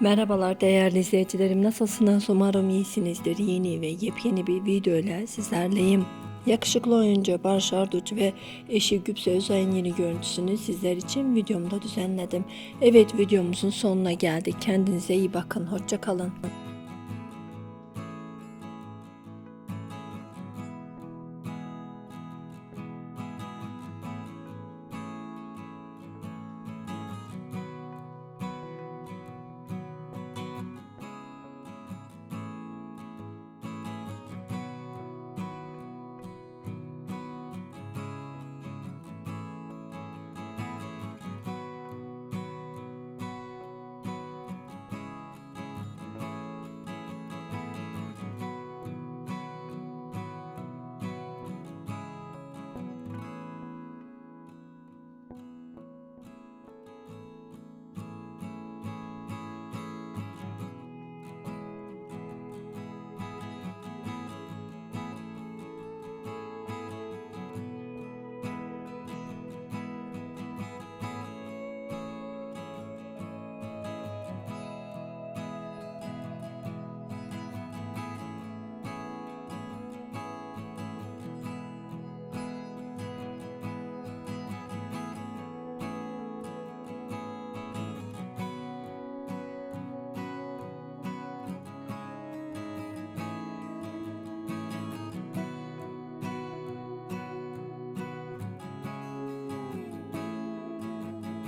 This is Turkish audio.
Merhabalar değerli izleyicilerim nasılsınız umarım iyisinizdir yeni ve yepyeni bir video ile sizlerleyim. Yakışıklı oyuncu Barış Arduç ve eşi Gübse Özay'ın yeni görüntüsünü sizler için videomda düzenledim. Evet videomuzun sonuna geldik kendinize iyi bakın hoşça kalın.